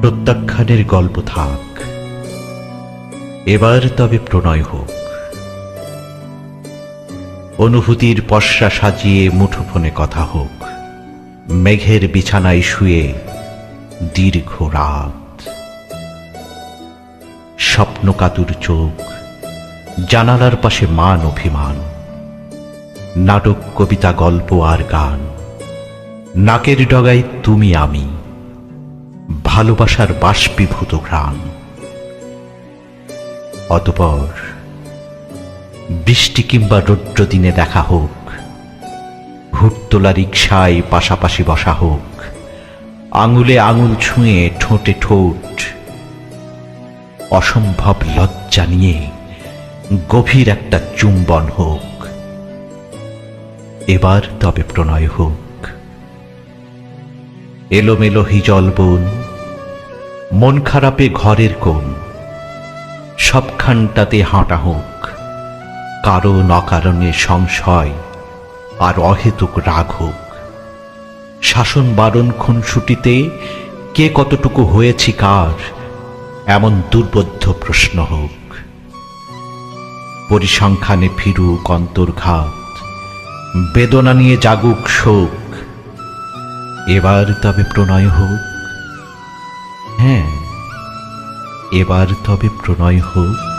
প্রত্যাখ্যানের গল্প থাক। এবার তবে প্রণয় হোক। অনুভূতির পশ্রা সাজিয়ে মুঠোফোনে কথা হোক। মেঘের বিছানায় শুয়ে দীর্ঘ রাত। স্বপ্নকাতুর চোখ, জানালার পাশে মান অভিমান। নাটক, কবিতা, গল্প আর গান। নাকের ডগায় তুমি আমি। ভালোবাসার বাষ্পীভূত ঘ্রাণ। অতপর বৃষ্টি কিংবা রৌদ্র দিনে দেখা হোক হুটতোলা রিক্সায় পাশাপাশি বসা হোক, আঙুলে আঙুল ছুঁয়ে ঠোঁটে ঠোঁট, অসম্ভব লজ্জা নিয়ে গভীর একটা চুম্বন হোক, এবার তবে প্রণয় হোক। এলোমেলো হিজল বন মন খারাপে ঘরের কোণ। সবখানটাতে হাঁটা হোক। কারণ অকারণে সংশয় আর অহেতুক রাগ হোক। শাসন বারণ খুনসুটিতে কে কতটুকু হয়েছি কার, এমন দুর্বোধ্য প্রশ্ন হোক। পরিসংখ্যানে ফিরুক অন্তর্ঘাত। বেদনা নিয়ে জাগুক শোক। এবার তবে প্রণয় হোক। হ্যাঁ এবার তবে প্রণয় হোক।